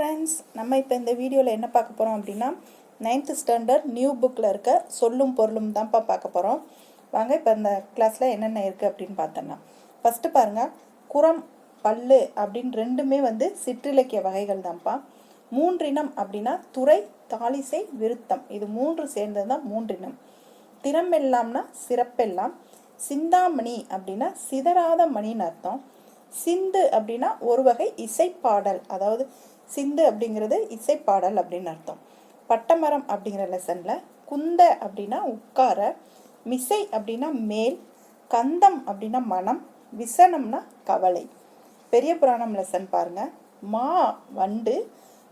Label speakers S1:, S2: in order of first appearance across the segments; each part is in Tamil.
S1: ஃப்ரெண்ட்ஸ் நம்ம இப்போ இந்த வீடியோவில் என்ன பார்க்க போகிறோம் அப்படின்னா நைன்த்து ஸ்டாண்டர்ட் நியூ புக்கில் இருக்க சொல்லும் பொருளும் தான்ப்பா பார்க்க போகிறோம் வாங்க இப்போ இந்த கிளாஸில் என்னென்ன இருக்குது அப்படின்னு பார்த்தோன்னா ஃபஸ்ட்டு பாருங்கள் குரம் பல்லு அப்படின்னு ரெண்டுமே வந்து சிற்றிலக்கிய வகைகள் தான்ப்பா. மூன்றினம் அப்படின்னா துறை தாலிசை விருத்தம். இது மூன்று சேர்ந்தது தான் மூன்றினம். திறமெல்லாம்னா சிறப்பெல்லாம். சிந்தாமணி அப்படின்னா சிதறாத மணின்னு அர்த்தம். சிந்து அப்படின்னா ஒரு வகை இசைப்பாடல் அதாவது சிந்து அப்படிங்கிறது இசைப்பாடல் அப்படின்னு அர்த்தம். பட்டமரம் அப்படிங்கிற லெசனில் குந்த அப்படின்னா உட்கார மிசை அப்படின்னா மேல் கந்தம் அப்படின்னா மனம் விசனம்னா கவலை. பெரிய புராணம் லெசன் பாருங்கள் மா வண்டு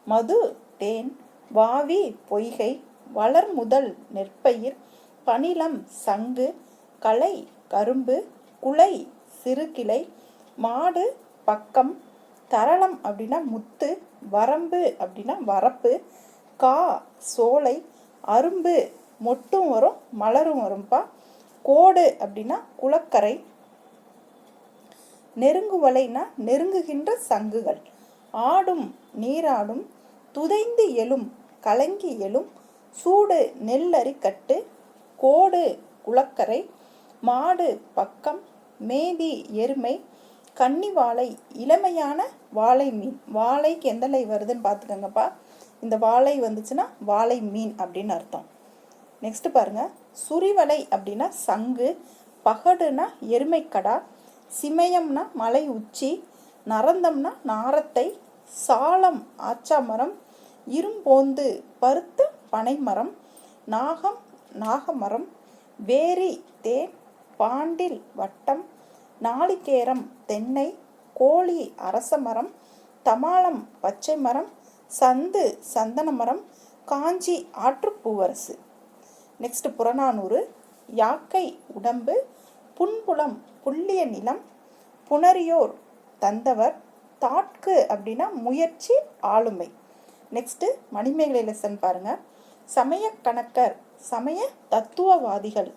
S1: மது தேன் வாவி பொய்கை வளர் முதல் நெற்பயிர் பணிலம் சங்கு களை கரும்பு குலை சிறுகிளை மாடு பக்கம் தரளம் அப்படின்னா முத்து வரம்பு அப்படின்னா வரப்பு கா சோலை அரும்பு மொட்டும் வரும் மலரும் வரும்பா. கோடு அப்படின்னா குளக்கரை. நெருங்குவலைனா நெருங்குகின்ற சங்குகள். ஆடும் நீராடும் துதைந்து எழும் கலங்கி எழும் சூடு நெல்லரிக்கட்டு கோடு குளக்கரை மாடு பக்கம் மேதி எருமை கன்னி வாழை இளமையான வாழை மீன். வாழைக்கு எந்த லை வருதுன்னு பார்த்துக்கோங்கப்பா. இந்த வாழை வந்துச்சுன்னா வாழை மீன் அப்படின்னு அர்த்தம். நெக்ஸ்ட் பாருங்க. சுரிவலை அப்படின்னா சங்கு பகடுனா எருமைக்கடா சிமயம்னா மலை உச்சி நரந்தம்னா நாரத்தை சாலம் ஆச்சாமரம் இரும்போந்து பருத்து பனைமரம் நாகம் நாகமரம் வேரி தேன் பாண்டில் வட்டம் நாளிகேரம் தென்னை கோழி அரச மரம் தமாளம் பச்சை மரம் சந்து சந்தன மரம் காஞ்சி ஆற்றுப்பூவரசு. நெக்ஸ்ட் புறநானூறு யாக்கை உடம்பு புன்புலம் புள்ளிய நிலம் புனரியோர் தந்தவர் தாட்கு அப்படின்னா முயற்சி ஆளுமை. நெக்ஸ்ட்டு மணிமேகலை லெசன் பாருங்கள் சமய கணக்கர் சமய தத்துவவாதிகள்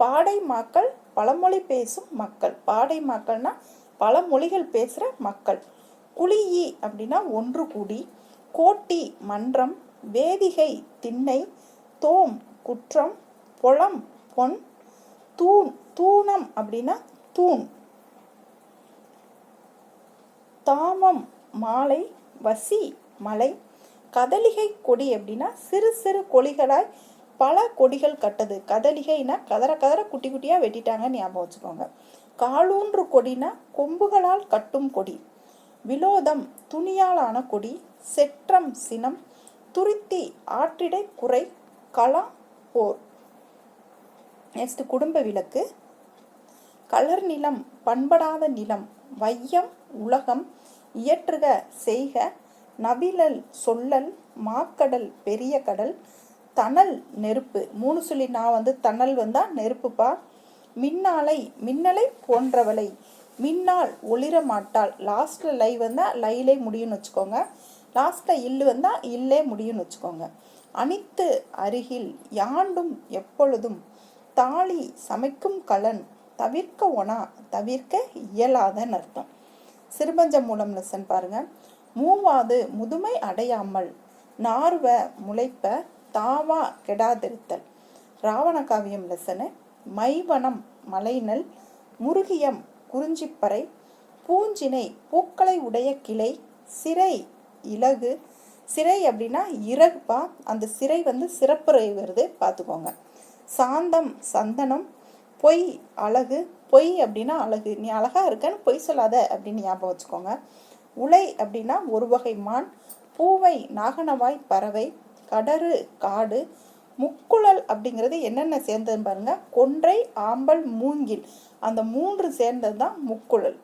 S1: பாடை மாக்கள் பழமொழி பேசும் மக்கள். பாடை மக்கள்னா பல மொழிகள் பேசுகிற மக்கள். குழியி அப்படின்னா ஒன்று கூடி கோட்டி மன்றம் வேதிகை திண்ணை தோம் குற்றம் புலம் பொன் தூண் தூணம் அப்படின்னா தூண். தாமம் மாலை வசி மலை கதலிகை கொடி அப்படின்னா சிறு சிறு கொடிகளாய் பல கொடிகள் கட்டது. கதலிகைனா கதற கதற குட்டி குட்டியாக வெட்டிட்டாங்கன்னு ஞாபகம் வச்சுக்கோங்க. காலூன்று கொடினா கொம்புகளால் கட்டும் கொடி. விலோதம் துணியாலான கொடி. செற்றம் சினம். துருத்தி ஆற்றிடை குறை. களம் போர். நெக்ஸ்ட் குடும்ப விளக்கு. கலர் நிலம் பண்படாத நிலம். வையம் உலகம். இயற்றுக செய்க. நவிழல் சொல்லல். மாக்கடல் பெரிய கடல். தணல் நெருப்பு. மூணு சொல்லி நான் வந்து தணல் வந்தா நெருப்புப்பா. மின்னாலை மின்னலை போன்றவளை. மின்னால் ஒளிர மாட்டாள். லாஸ்ட்ல லை வந்தா லைலே முடியும்னு வச்சுக்கோங்க. லாஸ்ட்ல இல்லு வந்தா இல்லே முடியும்னு வச்சுக்கோங்க. அனைத்து அருகில் யாண்டும் எப்பொழுதும். தாலி சமைக்கும் கலன் தவிர்க்க ஒனா தவிர்க்க இயலாதன்னு அர்த்தம். சிறுபஞ்ச மூலம் லெசன் பாருங்க. மூவாது முதுமை அடையாமல் நார்வ முளைப்ப தாவா கெடாதிருத்தல். ராவண காவியம் லெசனு மைவனம் மலைநல் முருகியம் குறிஞ்சிப்பறை பூஞ்சினை பூக்களை உடைய கிளை சிறை இலகு. சிறை அப்படின்னா இறகுப்பா அந்த சிறை வந்து சிறப்புரை வருது பார்த்துக்கோங்க. சாந்தம் சந்தனம் பொய் அழகு. பொய் அப்படின்னா அழகு. நீ அழகாக இருக்கன்னு பொய் சொல்லாத அப்படின்னு ஞாபகம் வச்சுக்கோங்க. உலை அப்படின்னா ஒரு வகை மான். பூவை நாகனவாய் பறவை. கடறு காடு முக்குழல் அப்படிங்கிறது என்னென்ன சேர்ந்ததுன்னு பாருங்க. கொன்றை ஆம்பல் மூங்கில். அந்த மூன்று சேர்ந்தது தான் முக்குழல்.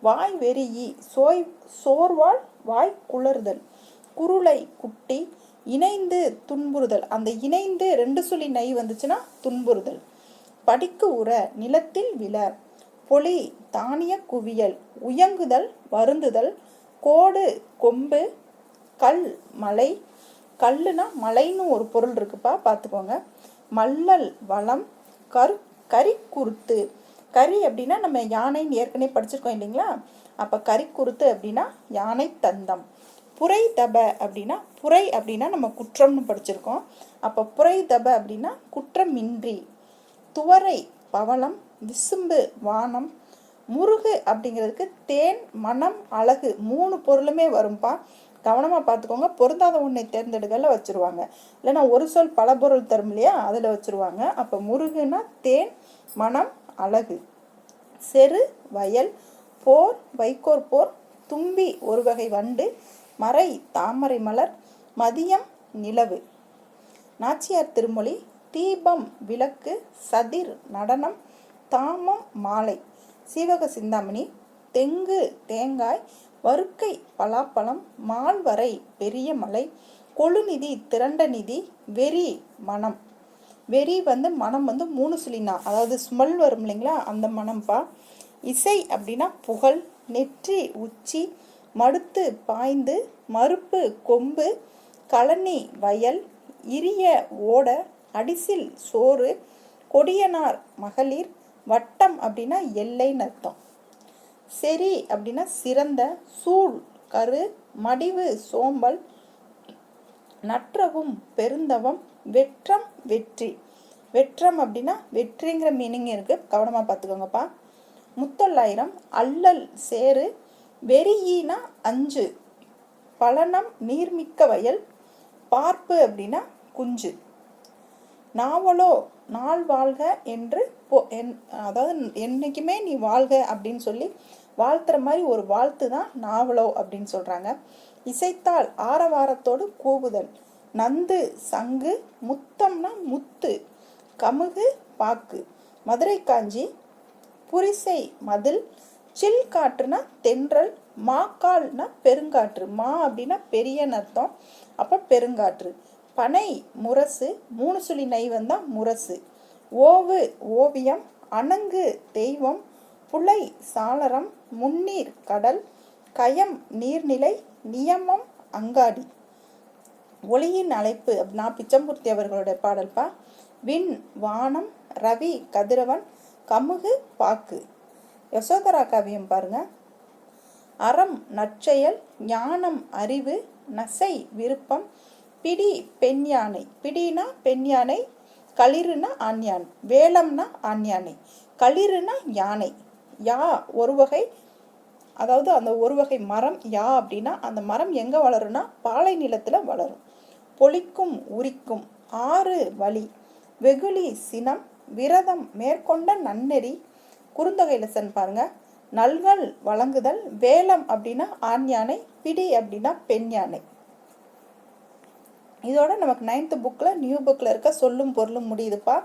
S1: வாய் வெறியி சோய் சோர்வால் வாய் குளறுதல் குருளை குட்டி இணைந்து துன்புறுதல். அந்த இணைந்து ரெண்டு சொல்லி நை வந்துச்சுன்னா துன்புறுதல். படிக்கு உற நிலத்தில் விழ பொலி தானிய குவியல். உயங்குதல் வருந்துதல். கோடு கொம்பு கல் மலை. கல்லுனா மலைன்னு ஒரு பொருள் இருக்குப்பா பார்த்துக்கோங்க. மல்லல் வளம் கரு கறி குருத்து. கறி அப்படின்னா நம்ம யானைன்னு ஏற்கனவே படிச்சிருக்கோம் இல்லைங்களா? அப்போ கறி குருத்து அப்படின்னா யானை தந்தம். புரை தப அப்படின்னா புரை அப்படின்னா நம்ம குற்றம்னு படிச்சிருக்கோம். அப்போ புரை தப அப்படின்னா குற்றமின்றி. துவரை பவளம் விசும்பு வானம். முருகு அப்படிங்கிறதுக்கு தேன் மனம் அழகு மூணு பொருளுமே வரும்பா. கவனமாக பார்த்துக்கோங்க. பொருந்தாத ஒன்றை தேர்ந்தெடுக்கல வச்சுருவாங்க. இல்லைன்னா ஒரு சொல் பல பொருள் தரும் இல்லையா? அதில் வச்சுருவாங்க. அப்போ முருகுனா தேன் மனம் அழகு. செரு வயல் போர் வைக்கோர் போர் தும்பி ஒரு வகை வண்டு மறை தாமரை மலர் மதியம் நிலவு. நாச்சியார் திருமொழி தீபம் விளக்கு சதிர் நடனம் தாமம் மாலை. சீவக சிந்தாமணி தெங்கு தேங்காய் வறுக்கை பலாப்பழம் மால்வரை பெரிய மலை கொழுநிதி திரண்ட நிதி வெறி மனம் வெறி வந்து மனம் வந்து மூணு சுழினா அதாவது ஸ்மெல் வரும் இல்லைங்களா அந்த மனம்ப்பா இசை அப்படின்னா புகழ் நெற்றி உச்சி மடுத்து பாய்ந்து மறுப்பு கொம்பு கழனி வயல் இரிய ஓட அடிசில் சோறு கொடியனார் மகளிர் வட்டம் அப்படின்னா எல்லைன்னு அர்த்தம். செரி அப்படின்னா சிறந்த சூழ் கரு மடிவு சோம்பல் நற்றவும் பெருந்தவம் வெற்றம் வெற்றி. வெற்றம் அப்படின்னா வெற்றிங்கிற மீனிங் இருக்கு. கவனமாக பார்த்துக்கோங்கப்பா. முத்தொள்ளாயிரம் அல்லல் சேரு வெறியினா அஞ்சு. பலனம் நீர்மிக்க வயல் பார்ப்பு அப்படின்னா குஞ்சு. நாவலோ நாள் வாழ்க என்று போ என் அதாவது என்றைக்குமே நீ வாழ்க அப்படின்னு சொல்லி வாழ்த்துற மாதிரி ஒரு வாழ்த்து தான் நாவலோ அப்படின்னு சொல்கிறாங்க இசைத்தால் ஆரவாரத்தோடு கூவுதல். நந்து சங்கு முத்தம்னா முத்து கமுகு பாக்கு. மதுரை காஞ்சி புரிசை மதில் சில் காற்றுனா தென்றல் மாக்கால்னா பெருங்காற்று. மா அப்படின்னா பெரியன்னு அர்த்தம். அப்போ பெருங்காற்று. பனை முரசு மூணு சுழி நைவம் தான் முரசு. ஓவு ஓவியம் அணங்கு தெய்வம் புலை சாளரம் முன்னீர் கடல் கயம் நீர்நிலை நியமம் அங்காடி. ஒளியின் அழைப்பு. அப்படின்னா பிச்சம்பூர்த்தி அவர்களுடைய பாடல்பா. விண் வானம் ரவி கதிரவன் கமுகு பாக்கு. யசோதரா காவியம் பாருங்க. அறம் நற்செயல் ஞானம் அறிவு நசை விருப்பம் பிடி பெண் யானை. பிடினா பெண் யானை களிறுனா ஆண் யானை. வேலம்னா ஆண் யானை. களிறுனா யானை. யா ஒரு வகை அதாவது அந்த ஒரு வகை மரம் யா அப்படின்னா அந்த மரம் எங்கே வளரும்னா பாலை நிலத்தில் வளரும். பொலிக்கும் உரிக்கும் ஆறு வழி வெகுளி சினம் விரதம் மேற்கொண்ட நன்னெறி குறுந்தொகை லெசன் பாருங்க. நல்கள் வழங்குதல் வேலம் அப்படின்னா ஆண் யானை பிடி அப்படின்னா பெண் யானை. இதோட நமக்கு நைன்த்து புக்கில் நியூ புக்கில் இருக்க சொல்லும் பொருளும் முடியுதுப்பா.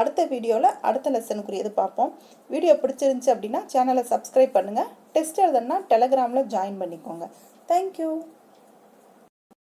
S1: அடுத்த வீடியோவில் அடுத்த லெசனுக்குரியது பார்ப்போம். வீடியோ பிடிச்சிருந்துச்சி அப்படின்னா சேனலை சப்ஸ்கிரைப் பண்ணுங்கள் டெஸ்ட் எழுதுனா டெலகிராமில் ஜாயின் பண்ணிக்கோங்க. தேங்க்யூ